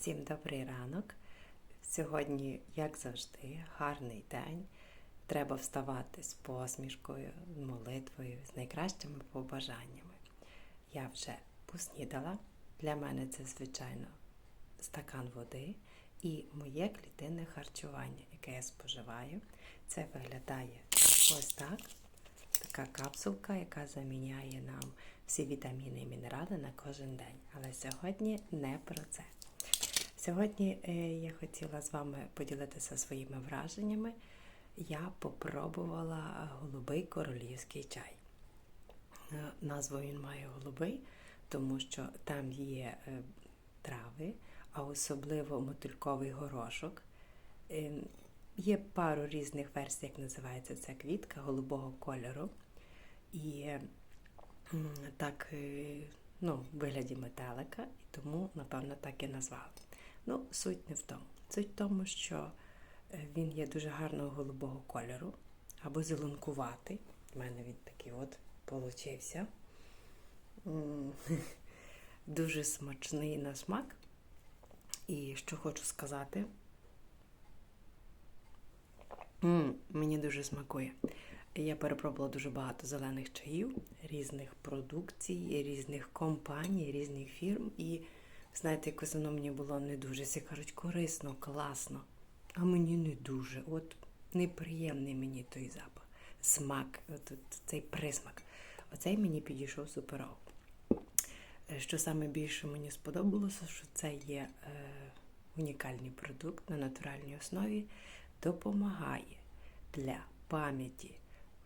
Всім добрий ранок. Сьогодні, як завжди, гарний день. Треба вставати з посмішкою, молитвою, з найкращими побажаннями. Я вже поснідала. Для мене це, звичайно, стакан води і моє клітинне харчування, яке я споживаю. Це виглядає ось так. Така капсулка, яка заміняє нам всі вітаміни і мінерали на кожен день. Але сьогодні не про це. Сьогодні е, я хотіла з вами поділитися своїми враженнями. Я попробувала голубий королівський чай. Е, Назву він має голубий, тому що там є е, трави, а особливо мотильковий горошок. Є пару різних версій, як називається ця квітка голубого кольору. І так, ну, в вигляді метелика, і тому, напевно, так і назвали. Ну, суть не в тому. Суть в тому, що е, він є дуже гарного голубого кольору або зеленкуватий. У мене він такий от получився. Дуже смачний на смак. І що хочу сказати, мені дуже смакує. Я перепробувала дуже багато зелених чаїв, різних продукцій, різних компаній, різних фірм. І знаєте, якось воно мені було не дуже. Всі кажуть, корисно, класно. А мені не дуже. От неприємний мені той запах, смак, от, от цей присмак. Оцей мені підійшов суперово. Е, Що саме більше мені сподобалося, що це є е, унікальний продукт на натуральній основі, допомагає для пам'яті,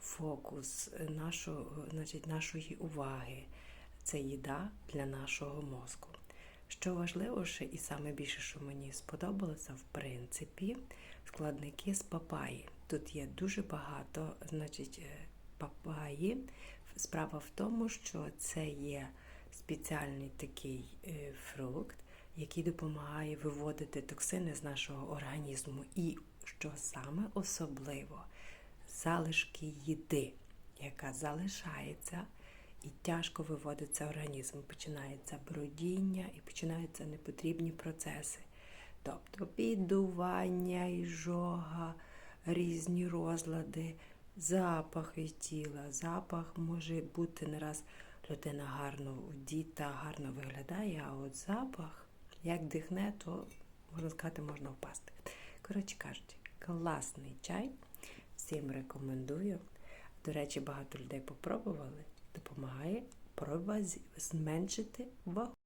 фокус нашого, значить, нашої уваги. Це їда для нашого мозку. Що важливо ще і саме більше, що мені сподобалося, в принципі, складники з папаї. Тут є дуже багато, значить, е, папаї. Справа в тому, що це є спеціальний такий е, фрукт, який допомагає виводити токсини з нашого організму. І що саме особливо, залишки їди, яка залишається і тяжко виводиться організм. Починається бродіння і починаються непотрібні процеси. Тобто піддування, іжога, різні розлади, запах від тіла. Запах може бути не раз людина гарно діта, гарно виглядає, а от запах, як дихне, то можна сказати, можна впасти. Коротше кажучи, класний чай. Всім рекомендую. До речі, багато людей попробували. Допомагає зменшити вагу.